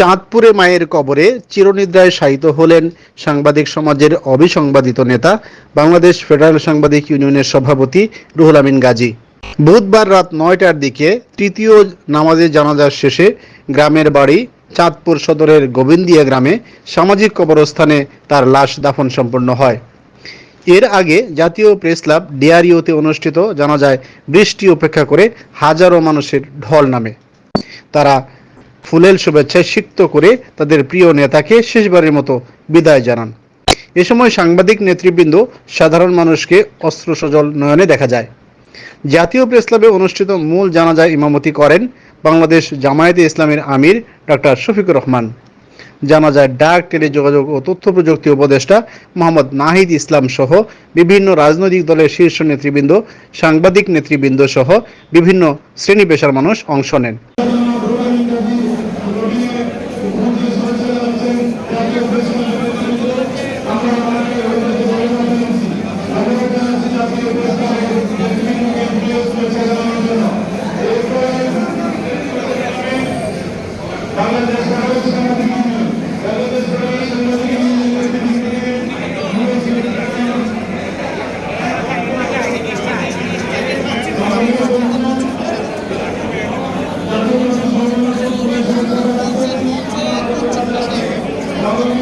চাঁদপুরে মায়ের কবরে চিরনিদ্রায় শায়িত হলেন সাংবাদিক সমাজের অবিসংবাদিত নেতা, বাংলাদেশ ফেডারেল সাংবাদিক ইউনিয়নের সভাপতি রুহুল আমিন গাজী। বুধবার রাত নয়টার দিকে তৃতীয় নামাজের জানাজার শেষে গ্রামের বাড়ি চাঁদপুর সদরের গোবিন্দিয়া গ্রামে সামাজিক কবরস্থানে তার লাশ দাফন সম্পন্ন হয়। এর আগে জাতীয় প্রেস ক্লাব ডিআরইউতে অনুষ্ঠিত জানাজায় বৃষ্টি উপেক্ষা করে হাজারো মানুষের ঢল নামে। তারা ফুলেল শুভেচ্ছায় সিক্ত করে তাদের প্রিয় নেতাকে শেষবারের মতো বিদায় জানান। এ সময় সাংবাদিক নেতৃবৃন্দ সাধারণ মানুষকে অস্ত্র সজল নয়নে দেখা যায়। জাতীয় প্রেস ক্লাবে অনুষ্ঠিত মূল জানাজায় ইমামতি করেন বাংলাদেশ জামায়াতে ইসলামের আমির ডক্টর শফিকুর রহমান। জানাজায় ডাক, টেলিযোগাযোগ ও তথ্য প্রযুক্তি উপদেষ্টা মোহাম্মদ নাহিদ ইসলাম সহ বিভিন্ন রাজনৈতিক দলের শীর্ষ নেতৃবৃন্দ, সাংবাদিক নেতৃবৃন্দ সহ বিভিন্ন শ্রেণি পেশার মানুষ অংশ নেন।